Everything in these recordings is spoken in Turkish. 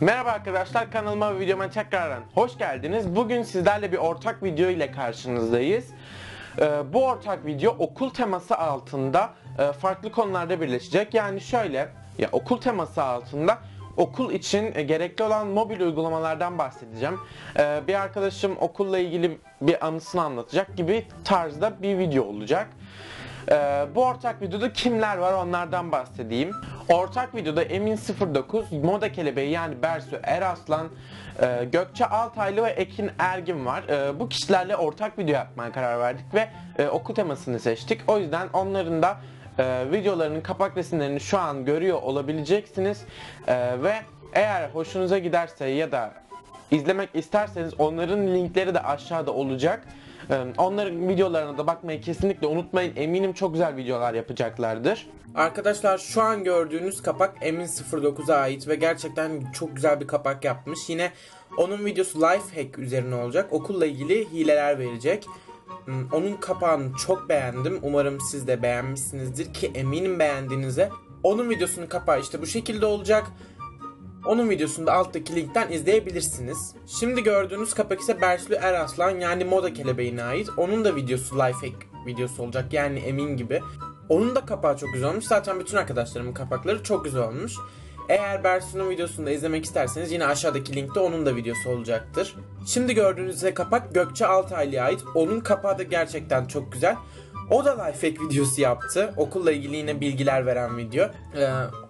Merhaba arkadaşlar kanalıma ve videoma tekrardan hoş geldiniz. Bugün sizlerle bir ortak video ile karşınızdayız. Ee, bu ortak video okul teması altında e, farklı konularda birleşecek. Yani şöyle, ya okul teması altında okul için e, gerekli olan mobil uygulamalardan bahsedeceğim. Ee, bir arkadaşım okulla ilgili bir anısını anlatacak gibi tarzda bir video olacak. Ee, bu ortak videoda kimler var onlardan bahsedeyim. Ortak videoda Emin09, Moda Kelebeği yani Bersu Eraslan, e, Gökçe Altaylı ve Ekin Ergin var. E, bu kişilerle ortak video yapmaya karar verdik ve e, okul temasını seçtik. O yüzden onların da e, videolarının kapak resimlerini şu an görüyor olabileceksiniz. E, ve eğer hoşunuza giderse ya da izlemek isterseniz onların linkleri de aşağıda olacak. Ee, Onların videolarına da bakmayı kesinlikle unutmayın. Eminim çok güzel videolar yapacaklardır. Arkadaşlar şu an gördüğünüz kapak Emin 09'a ait ve gerçekten çok güzel bir kapak yapmış. Yine onun videosu Lifehack üzerine olacak. Okulla ilgili hileler verecek. Hmm, Onun kapağını çok beğendim. Umarım siz de beğenmişsinizdir ki eminim beğendiğinize. Onun videosunun kapağı işte bu şekilde olacak. Onun videosunu da alttaki linkten izleyebilirsiniz. Şimdi gördüğünüz kapak ise Berslu Eraslan yani moda kelebeğine ait. Onun da videosu lifehack videosu olacak yani emin gibi. Onun da kapağı çok güzel olmuş. Zaten bütün arkadaşlarımın kapakları çok güzel olmuş. Eğer Bersu'nun videosunu da izlemek isterseniz yine aşağıdaki linkte onun da videosu olacaktır. Şimdi gördüğünüz kapak Gökçe Altaylı'ya ait. Onun kapağı da gerçekten çok güzel. O da lifehack videosu yaptı. Okulla ilgili yine bilgiler veren video. Ee,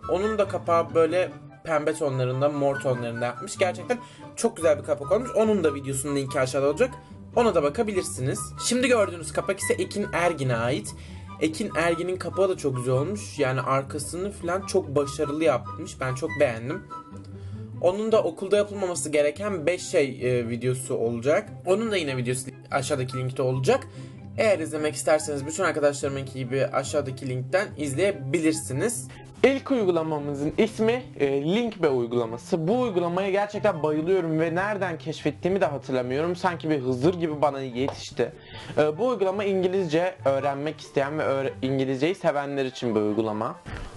onun da kapağı böyle pembe tonlarında, mor tonlarında yapmış. Gerçekten çok güzel bir kapak olmuş. Onun da videosunun linki aşağıda olacak. Ona da bakabilirsiniz. Şimdi gördüğünüz kapak ise Ekin Ergin'e ait. Ekin Ergin'in kapağı da çok güzel olmuş. Yani arkasını falan çok başarılı yapmış. Ben çok beğendim. Onun da okulda yapılmaması gereken 5 şey e, videosu olacak. Onun da yine videosu aşağıdaki linkte olacak. Eğer izlemek isterseniz bütün arkadaşlarımınki gibi aşağıdaki linkten izleyebilirsiniz. İlk uygulamamızın ismi e, Linkbe uygulaması. Bu uygulamaya gerçekten bayılıyorum ve nereden keşfettiğimi de hatırlamıyorum. Sanki bir Hızır gibi bana yetişti. E, bu uygulama İngilizce öğrenmek isteyen ve İngilizceyi sevenler için bir uygulama.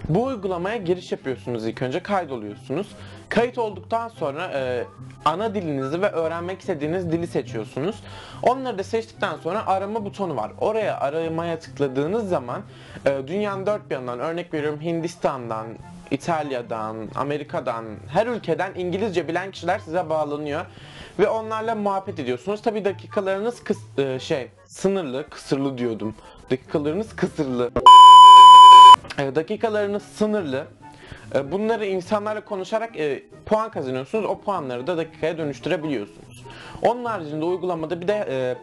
Bu uygulamaya giriş yapıyorsunuz ilk önce kaydoluyorsunuz. Kayıt olduktan sonra e, ana dilinizi ve öğrenmek istediğiniz dili seçiyorsunuz. Onları da seçtikten sonra arama butonu var. Oraya aramaya tıkladığınız zaman e, dünyanın dört bir yanından örnek veriyorum Hindistan'dan, İtalya'dan, Amerika'dan, her ülkeden İngilizce bilen kişiler size bağlanıyor ve onlarla muhabbet ediyorsunuz. Tabi dakikalarınız kıs- e, şey sınırlı, kısırlı diyordum. Dakikalarınız kısırlı. E, dakikalarınız sınırlı. E, Bunları insanlarla konuşarak e, puan kazanıyorsunuz. O puanları da dakikaya dönüştürebiliyorsunuz. Onun haricinde uygulamada bir de e,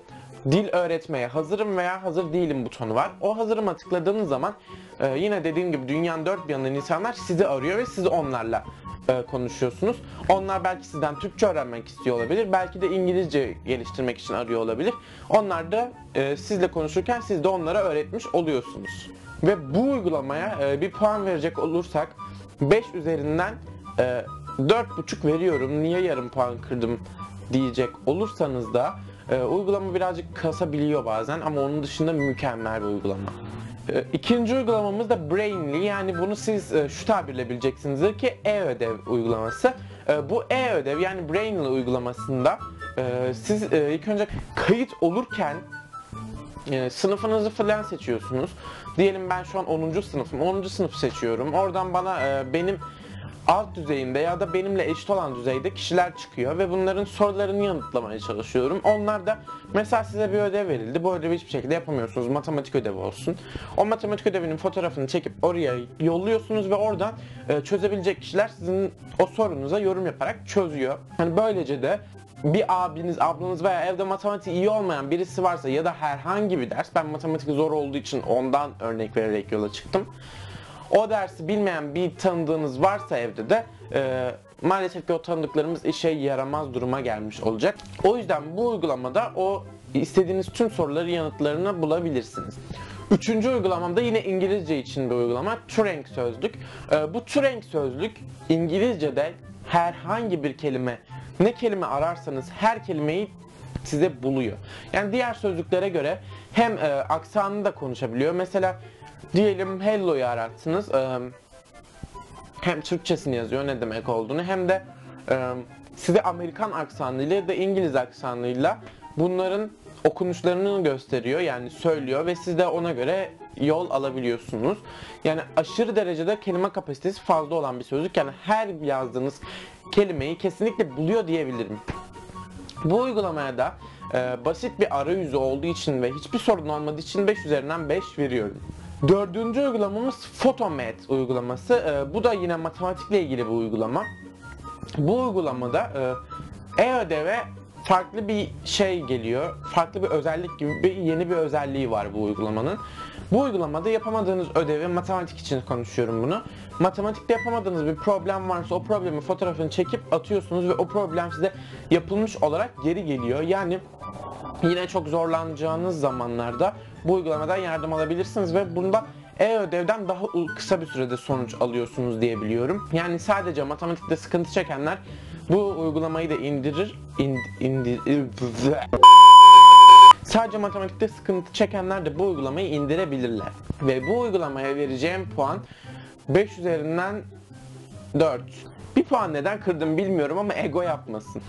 dil öğretmeye hazırım veya hazır değilim butonu var. O hazırıma tıkladığınız zaman e, yine dediğim gibi dünyanın dört bir yanından insanlar sizi arıyor ve siz onlarla e, konuşuyorsunuz. Onlar belki sizden Türkçe öğrenmek istiyor olabilir. Belki de İngilizce geliştirmek için arıyor olabilir. Onlar da e, sizle konuşurken siz de onlara öğretmiş oluyorsunuz. Ve bu uygulamaya e, bir puan verecek olursak 5 üzerinden e, 4.5 veriyorum. Niye yarım puan kırdım diyecek olursanız da e, uygulama birazcık kasabiliyor bazen ama onun dışında mükemmel bir uygulama. E, İkinci uygulamamız da Brainly yani bunu siz e, şu tabirle bileceksinizdir ki e-ödev uygulaması. E, Bu e-ödev yani Brainly uygulamasında e, siz e, ilk önce kayıt olurken e, sınıfınızı falan seçiyorsunuz. Diyelim ben şu an 10. sınıfım. 10. sınıf seçiyorum. Oradan bana e, benim alt düzeyinde ya da benimle eşit olan düzeyde kişiler çıkıyor ve bunların sorularını yanıtlamaya çalışıyorum. Onlar da mesela size bir ödev verildi. Bu ödevi hiçbir şekilde yapamıyorsunuz. Matematik ödevi olsun. O matematik ödevinin fotoğrafını çekip oraya yolluyorsunuz ve oradan e, çözebilecek kişiler sizin o sorunuza yorum yaparak çözüyor. Hani böylece de bir abiniz, ablanız veya evde matematik iyi olmayan birisi varsa ya da herhangi bir ders, ben matematik zor olduğu için ondan örnek vererek yola çıktım. O dersi bilmeyen bir tanıdığınız varsa evde de e, maalesef ki o tanıdıklarımız işe yaramaz duruma gelmiş olacak. O yüzden bu uygulamada o istediğiniz tüm soruları yanıtlarını bulabilirsiniz. Üçüncü uygulamam da yine İngilizce için bir uygulama. Turing sözlük. E, bu Turing sözlük İngilizce'de herhangi bir kelime ne kelime ararsanız her kelimeyi size buluyor. Yani diğer sözlüklere göre hem e, aksanını da konuşabiliyor. Mesela Diyelim hello'yu arattınız. Ee, hem Türkçesini yazıyor ne demek olduğunu hem de e, size Amerikan aksanıyla ya da İngiliz aksanıyla bunların okunuşlarını gösteriyor yani söylüyor ve siz de ona göre yol alabiliyorsunuz. Yani aşırı derecede kelime kapasitesi fazla olan bir sözlük. Yani her yazdığınız kelimeyi kesinlikle buluyor diyebilirim. Bu uygulamaya da e, basit bir arayüzü olduğu için ve hiçbir sorun olmadığı için 5 üzerinden 5 veriyorum. Dördüncü uygulamamız Photomat uygulaması. E, bu da yine matematikle ilgili bir uygulama. Bu uygulamada e, e-ödeve farklı bir şey geliyor. Farklı bir özellik gibi bir yeni bir özelliği var bu uygulamanın. Bu uygulamada yapamadığınız ödevi matematik için konuşuyorum bunu. Matematikte yapamadığınız bir problem varsa o problemin fotoğrafını çekip atıyorsunuz ve o problem size yapılmış olarak geri geliyor. Yani yine çok zorlanacağınız zamanlarda bu uygulamadan yardım alabilirsiniz ve bunda e-ödevden daha kısa bir sürede sonuç alıyorsunuz diye biliyorum. Yani sadece matematikte sıkıntı çekenler bu uygulamayı da indirir. ind- indir, Sadece matematikte sıkıntı çekenler de bu uygulamayı indirebilirler. Ve bu uygulamaya vereceğim puan 5 üzerinden 4. Bir puan neden kırdım bilmiyorum ama ego yapmasın.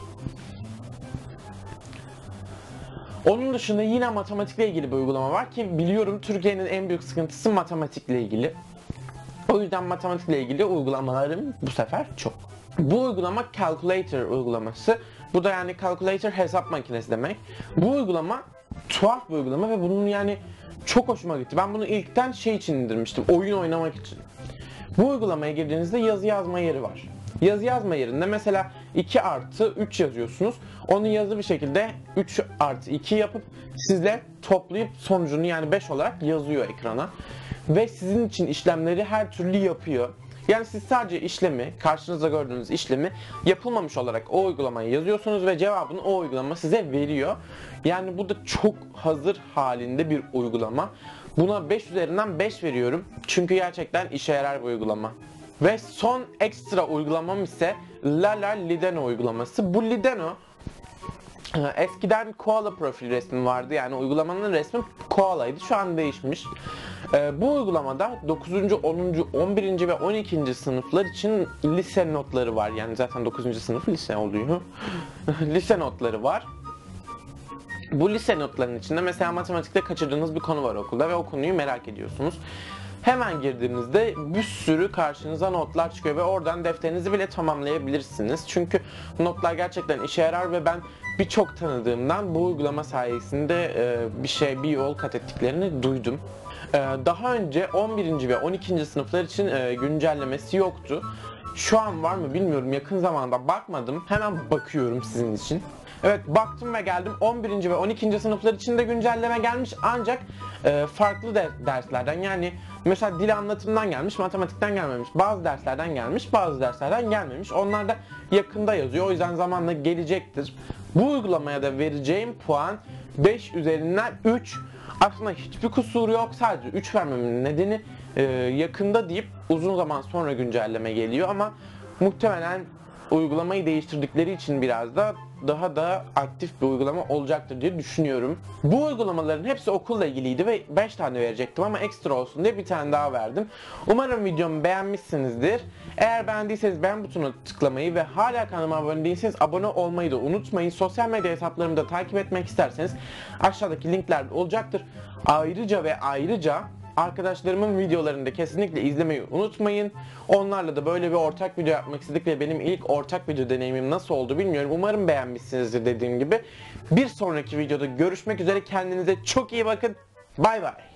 Onun dışında yine matematikle ilgili bir uygulama var ki biliyorum Türkiye'nin en büyük sıkıntısı matematikle ilgili. O yüzden matematikle ilgili uygulamalarım bu sefer çok. Bu uygulama Calculator uygulaması. Bu da yani Calculator hesap makinesi demek. Bu uygulama tuhaf bir uygulama ve bunun yani çok hoşuma gitti. Ben bunu ilkten şey için indirmiştim. Oyun oynamak için. Bu uygulamaya girdiğinizde yazı yazma yeri var. Yazı yazma yerinde mesela 2 artı 3 yazıyorsunuz. Onu yazı bir şekilde 3 artı 2 yapıp sizle toplayıp sonucunu yani 5 olarak yazıyor ekrana. Ve sizin için işlemleri her türlü yapıyor. Yani siz sadece işlemi, karşınızda gördüğünüz işlemi yapılmamış olarak o uygulamayı yazıyorsunuz ve cevabını o uygulama size veriyor. Yani bu da çok hazır halinde bir uygulama. Buna 5 üzerinden 5 veriyorum. Çünkü gerçekten işe yarar bu uygulama. Ve son ekstra uygulamam ise Lala Lideno uygulaması. Bu Lideno Eskiden koala profil resmi vardı yani uygulamanın resmi koalaydı şu an değişmiş. Ee, bu uygulamada 9. 10. 11. ve 12. sınıflar için lise notları var. Yani zaten 9. sınıf lise oluyor. lise notları var. Bu lise notlarının içinde mesela matematikte kaçırdığınız bir konu var okulda ve o konuyu merak ediyorsunuz. Hemen girdiğinizde bir sürü karşınıza notlar çıkıyor ve oradan defterinizi bile tamamlayabilirsiniz. Çünkü notlar gerçekten işe yarar ve ben birçok tanıdığımdan bu uygulama sayesinde e, bir şey, bir yol kat ettiklerini duydum. E, daha önce 11. ve 12. sınıflar için e, güncellemesi yoktu. Şu an var mı bilmiyorum. Yakın zamanda bakmadım. Hemen bakıyorum sizin için. Evet baktım ve geldim 11. ve 12. sınıflar için de güncelleme gelmiş ancak e, farklı de- derslerden yani mesela dil anlatımdan gelmiş matematikten gelmemiş bazı derslerden gelmiş bazı derslerden gelmemiş onlar da yakında yazıyor o yüzden zamanla gelecektir. Bu uygulamaya da vereceğim puan 5 üzerinden 3 aslında hiçbir kusuru yok sadece 3 vermemin nedeni e, yakında deyip uzun zaman sonra güncelleme geliyor ama muhtemelen uygulamayı değiştirdikleri için biraz da daha da aktif bir uygulama olacaktır diye düşünüyorum. Bu uygulamaların hepsi okulla ilgiliydi ve 5 tane verecektim ama ekstra olsun diye bir tane daha verdim. Umarım videomu beğenmişsinizdir. Eğer beğendiyseniz beğen butonuna tıklamayı ve hala kanalıma abone değilseniz abone olmayı da unutmayın. Sosyal medya hesaplarımı da takip etmek isterseniz aşağıdaki linkler olacaktır. Ayrıca ve ayrıca Arkadaşlarımın videolarını da kesinlikle izlemeyi unutmayın. Onlarla da böyle bir ortak video yapmak istedik ve benim ilk ortak video deneyimim nasıl oldu bilmiyorum. Umarım beğenmişsinizdir dediğim gibi. Bir sonraki videoda görüşmek üzere. Kendinize çok iyi bakın. Bay bay.